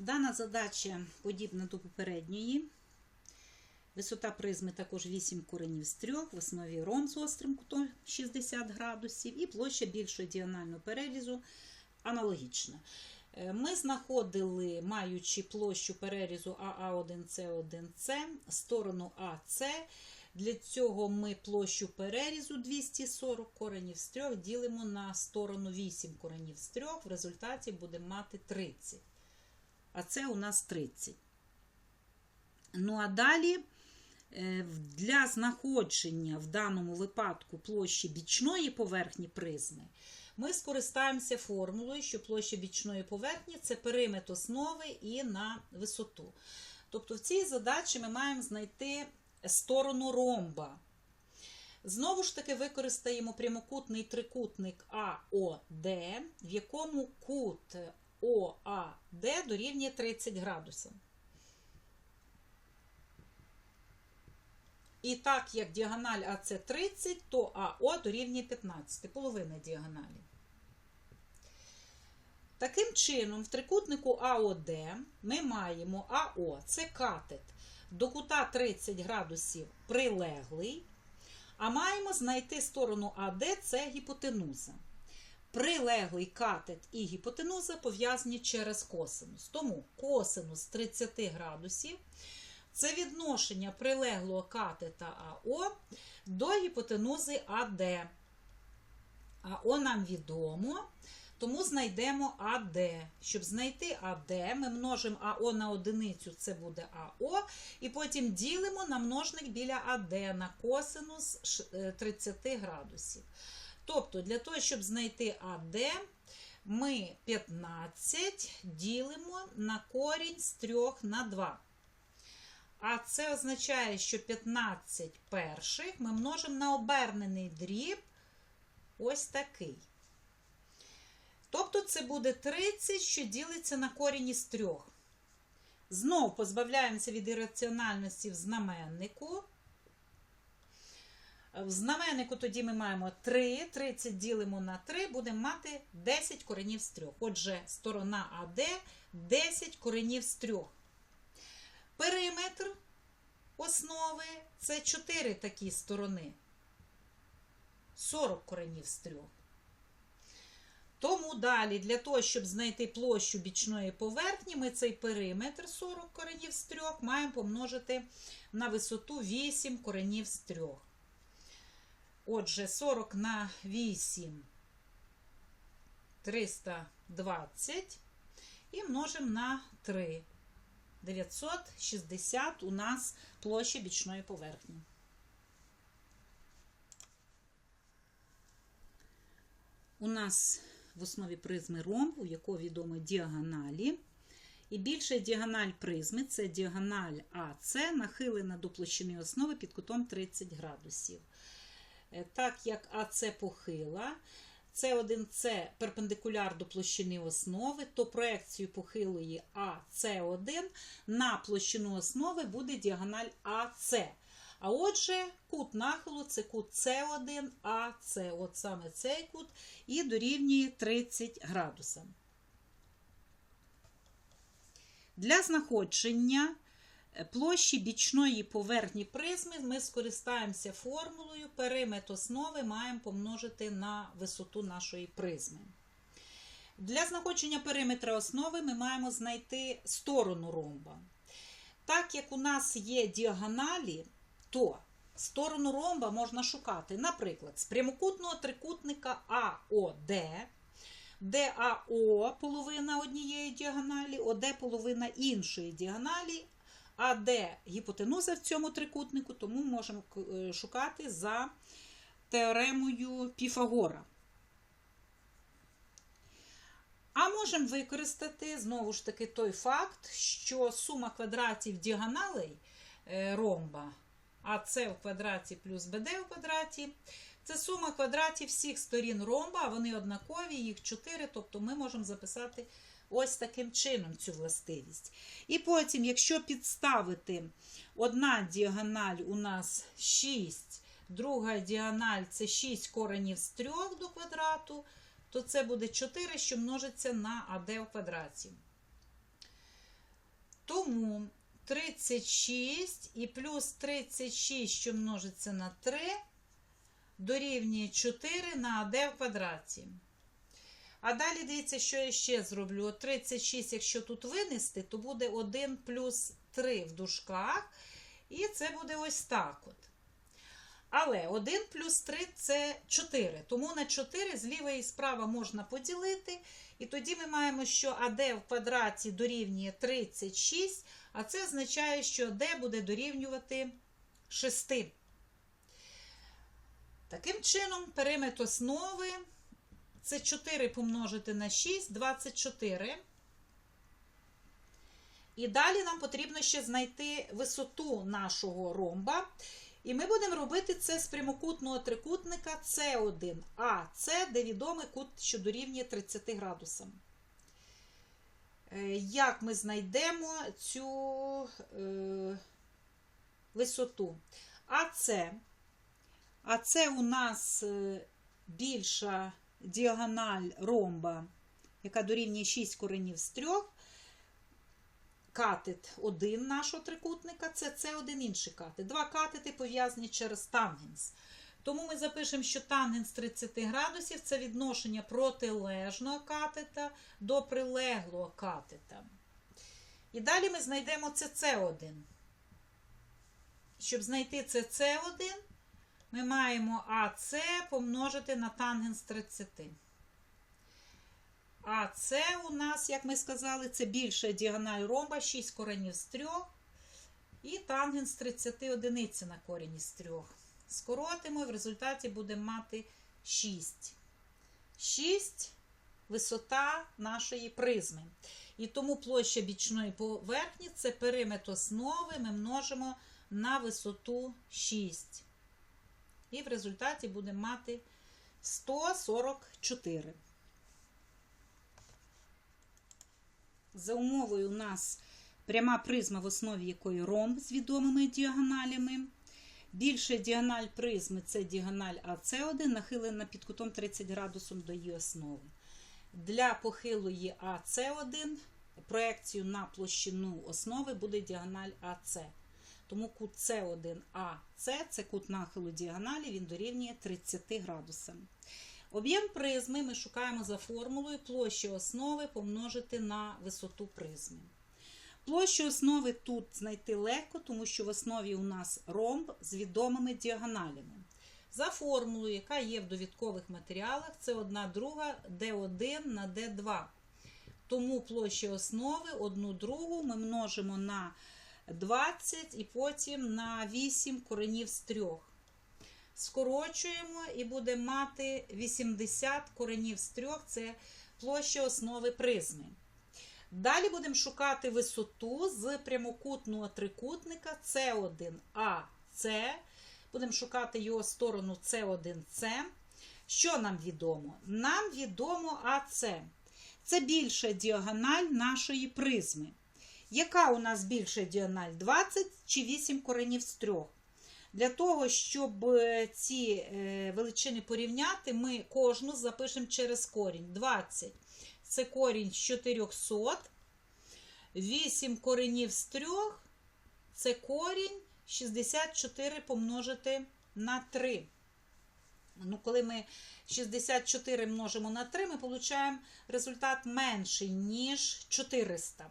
Дана задача подібна до попередньої. Висота призми також 8 коренів з 3, в основі ром з острим кутом 60 градусів, і площа більшого діагонального перерізу аналогічна. Е, Ми знаходили, маючи площу перерізу АА1С1С, сторону АС. Для цього ми площу перерізу 240 коренів з 3 ділимо на сторону 8 коренів з 3, в результаті будемо мати 30. А це у нас 30. Ну а далі е, для знаходження в даному випадку площі бічної поверхні призми ми скористаємося формулою, що площа бічної поверхні це периметр основи і на висоту. Тобто в цій задачі ми маємо знайти сторону ромба. Знову ж таки використаємо прямокутний трикутник АОД, в якому кут ОАД дорівнює 30 градусів. І так як діагональ АЦ 30, то АО дорівнює 15, половина діагоналі. Таким чином, в трикутнику АОД ми маємо АО це катет до кута 30 градусів прилеглий, а маємо знайти сторону АД це гіпотенуза. Прилеглий катет і гіпотенуза пов'язані через косинус. Тому косинус 30 градусів це відношення прилеглого катета АО до гіпотенузи АД. АО нам відомо, тому знайдемо АД. Щоб знайти АД, ми множимо АО на одиницю, це буде АО, і потім ділимо на множник біля АД на косинус е, 30 градусів. Тобто, для того, щоб знайти АД, ми 15 ділимо на корінь з 3 на 2. А це означає, що 15 перших ми множимо на обернений дріб ось такий. Тобто це буде 30, що ділиться на корінь із 3. Знов позбавляємося від ірраціональності в знаменнику. В знаменнику тоді ми маємо 3, 30 ділимо на 3, будемо мати 10 коренів з 3. Отже, сторона АД 10 коренів з 3. Периметр основи це 4 такі сторони. 40 коренів з 3. Тому далі, для того, щоб знайти площу бічної поверхні, ми цей периметр 40 коренів з 3 маємо помножити на висоту 8 коренів з 3. Отже, 40 на 8 320 і множимо на 3. 960 у нас площа бічної поверхні. У нас в основі призми ромб, у якого відомо діагоналі. І більша діагональ призми це діагональ АС, нахилена до площини основи під кутом 30 градусів. Е, Так як АС похила, С1С перпендикуляр до площини основи, то проекцію похилої АС1 на площину основи буде діагональ АС. А отже, кут нахилу це кут С1, АС, от саме цей кут, і дорівнює 30 градусам. Для знаходження площі бічної поверхні призми ми скористаємося формулою периметр основи маємо помножити на висоту нашої призми. Для знаходження периметра основи ми маємо знайти сторону ромба. Так як у нас є діагоналі, то сторону ромба можна шукати, наприклад, з прямокутного трикутника АОД, де АО половина однієї діагоналі, ОД половина іншої діагоналі, а де гіпотенуза в цьому трикутнику, тому можемо е, шукати за теоремою Піфагора. А можемо використати знову ж таки той факт, що сума квадратів діагоналей е, ромба, а це в квадраті плюс БД в квадраті, це сума квадратів всіх сторін ромба, вони однакові, їх 4, тобто ми можемо записати ось таким чином цю властивість. І потім, якщо підставити одна діагональ у нас 6, друга діагональ це 6 коренів з 3 до квадрату, то це буде 4, що множиться на АД в квадраті. Тому 36 і плюс 36, що множиться на 3, дорівнює 4 на АД в квадраті. А далі дивіться, що я ще зроблю. От 36, якщо тут винести, то буде 1 плюс 3 в дужках. І це буде ось так от. Але 1 плюс 3 це 4. Тому на 4 зліва і справа можна поділити. І тоді ми маємо, що АД в квадраті дорівнює 36, а це означає, що АД буде дорівнювати 6. Таким чином, периметр основи це 4 помножити на 6, 24. І далі нам потрібно ще знайти висоту нашого ромба. І ми будемо робити це з прямокутного трикутника С1А. Це де відомий кут, що дорівнює 30 градусам. Е, Як ми знайдемо цю е, висоту? АЦ. АЦ у нас е, більша діагональ ромба, яка дорівнює 6 коренів з 3 катет один нашого трикутника, це це один інший катет. Два катети пов'язані через тангенс. Тому ми запишемо, що тангенс 30 градусів це відношення протилежного катета до прилеглого катета. І далі ми знайдемо СС1. Щоб знайти СС1, ми маємо АС помножити на тангенс 30. А у нас, як ми сказали, це більша діагональ ромба, 6 коренів з 3. І тангенс 30 одиниці на корінь з 3. Скоротимо і в результаті будемо мати 6. 6 висота нашої призми. І тому площа бічної поверхні це периметр основи ми множимо на висоту 6. І в результаті будемо мати 144. За умовою у нас пряма призма, в основі якої ромб з відомими діагоналями. Більша діагональ призми це діагональ АС1, нахилена під кутом 30 градусів до її основи. Для похилої АС1 проекцію на площину основи буде діагональ АС. Тому кут С1АС це кут нахилу діагоналі, він дорівнює 30 градусам. Об'єм призми ми шукаємо за формулою площі основи помножити на висоту призми. Площу основи тут знайти легко, тому що в основі у нас ромб з відомими діагоналями. За формулою, яка є в довідкових матеріалах, це 1 друга d1 на d2. Тому площа основи 1 другу ми множимо на 20 і потім на 8 коренів з 3 скорочуємо і будемо мати 80 коренів з 3, це площа основи призми. Далі будемо шукати висоту з прямокутного трикутника С1АС. Будемо шукати його сторону С1С. Що нам відомо? Нам відомо АС. Це більша діагональ нашої призми. Яка у нас більша діагональ? 20 чи 8 коренів з 3? Для того, щоб ці величини порівняти, ми кожну запишемо через корінь. 20 це корінь з 400, 8 коренів з 3 це корінь 64 помножити на 3. Ну, Коли ми 64 множимо на 3, ми отримуємо результат менший, ніж 400.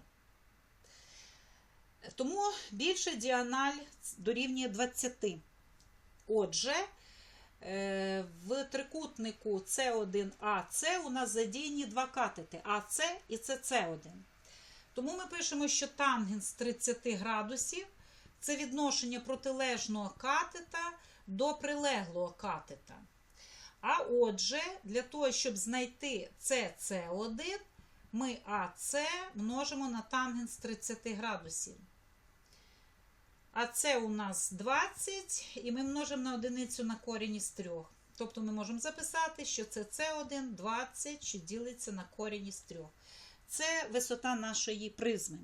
Тому більша діаналь дорівнює 20. Отже, в трикутнику С1АС у нас задіяні два катети АС і СС1. Тому ми пишемо, що тангенс 30 градусів це відношення протилежного катета до прилеглого катета. А отже, для того, щоб знайти СС1, ми АС множимо на тангенс 30 градусів. А це у нас 20, і ми множимо на одиницю на корінь із 3. Тобто ми можемо записати, що це С1 20, що ділиться на корінь із 3. Це висота нашої призми.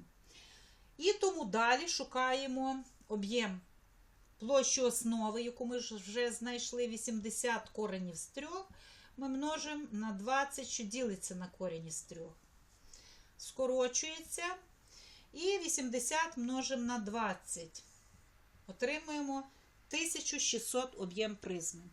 І тому далі шукаємо об'єм площу основи, яку ми вже знайшли 80 коренів з 3. Ми множимо на 20, що ділиться на корінь із 3. Скорочується. І 80 множимо на 20. Отримуємо 1600 об'єм призми.